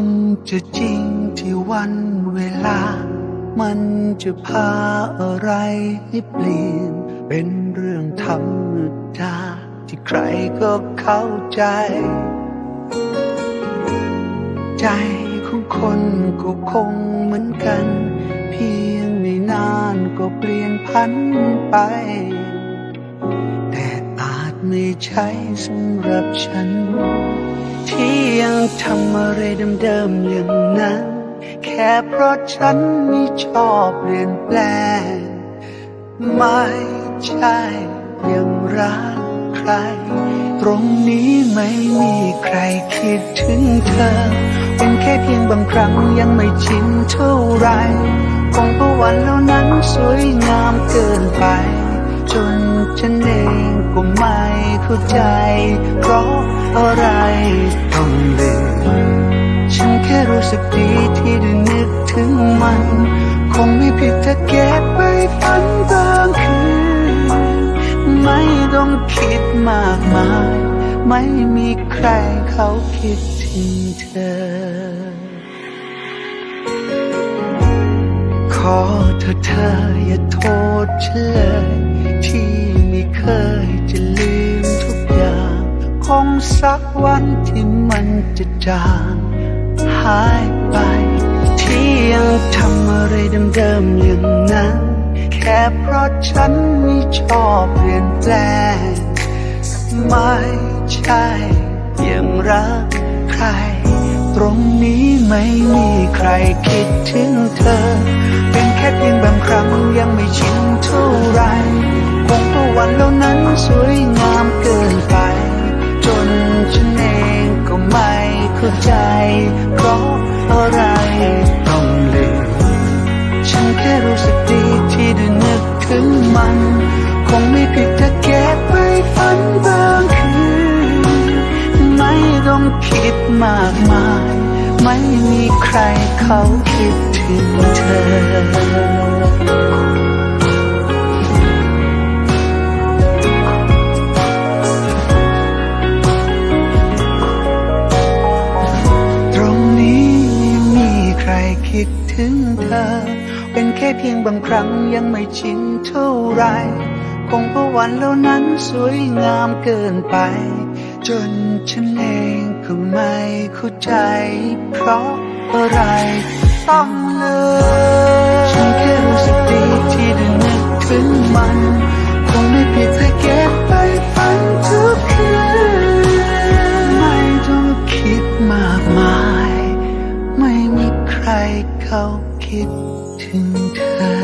งจะจริงที่วันเวลา มันจะพาอะไรให้เปลี่ยน เป็นเรื่องธรรมดา ที่ใครก็เข้าใจ ใจของคนก็คงเหมือนกัน เพียงไม่นานก็เปลี่ยนพันไป ไม่ใช่สำหรับฉัน ที่ยังทำอะไรเดิมๆอย่างนั้น แค่เพราะฉันไม่ชอบเปลี่ยนแปลง ไม่ใช่ยังรักใคร ตรงนี้ไม่มีใครคิดถึงเธอ เป็นแค่เพียงบางครั้งยังไม่ชินเท่าไหรคงเพระวันเหล่านั้นสวยงามเกินไป จนฉันเองก็ไม่เข้าใจ เพราะอะไรต้องลืมฉันแค่รู้สึกดีที่ได้นึกถึงมัน คงไม่ผิดถ้าเก็บไปฝันบางคืน ไม่ต้องคิดมากมาย ไม่มีใครเขาคิดถึงเธอขอเธอเธออย่าโทษฉันเลย ที่ไม่เคยจะลืมทุกอย่าง คงสักวันที่มันจะจางหายไป ที่ยังทำอะไรเดิมๆอย่างนั้น แค่เพราะฉันไม่ชอบเปลี่ยนแปลง ไม่ใช่ยังรักใคร ตรงนี้ไม่มีใครคิดถึงเธอ เป็นแค่เพียงบางครั้งยังไม่ชินเท่าไร คงเพระวันเหล่านั้นสวยงามเกินไป จนฉันเองก็ไม่เข้าใจ เพราะอะไรต้องลืมฉันแค่รู้สึกดีที่ได้นึกถึงมัน คงไม่ผิดถ้าเก็บไปฝันบางคืนไม่ต้องคิดมากมาย ไม่มีใครเขาคิดถึงเธอ ครคิดถึงเธอ เป็นแค่เพียงบางครั้งยังไม่ชินเท่าไร คงเพราะวันเหล่านั้นสวยงามเกินไป จนฉันเองก็ไม่เข้าใจ เพราะอะไรต้องเลยฉันแค่รู้สึกดีที่ได้นึกถึงมัน ใครเขาคิดถึงเธอ